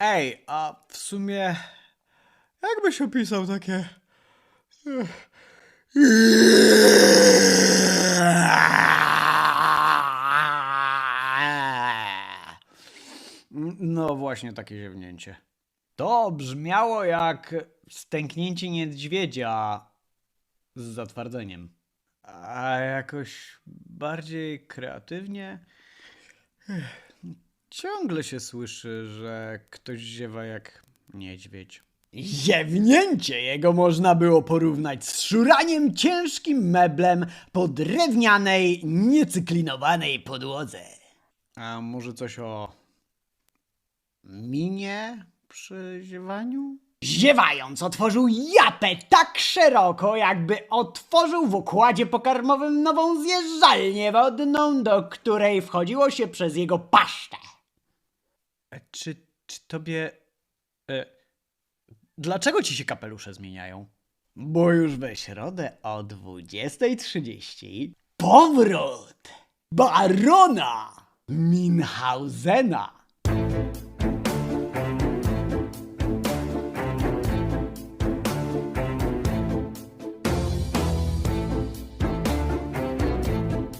Ej, a w sumie jakbyś opisał takie... No właśnie takie ziewnięcie. To brzmiało jak stęknięcie niedźwiedzia z zatwardzeniem. A jakoś bardziej kreatywnie. Ciągle się słyszy, że ktoś ziewa jak niedźwiedź. Ziewnięcie jego można było porównać z szuraniem ciężkim meblem po drewnianej, niecyklinowanej podłodze. A może coś o minie przy ziewaniu? Ziewając, otworzył japę tak szeroko, jakby otworzył w układzie pokarmowym nową zjeżdżalnię wodną, do której wchodziło się przez jego paszczę. Czy, czy tobie. E, dlaczego ci się kapelusze zmieniają? Bo już we środę o 20.30 powrót barona Minhausena.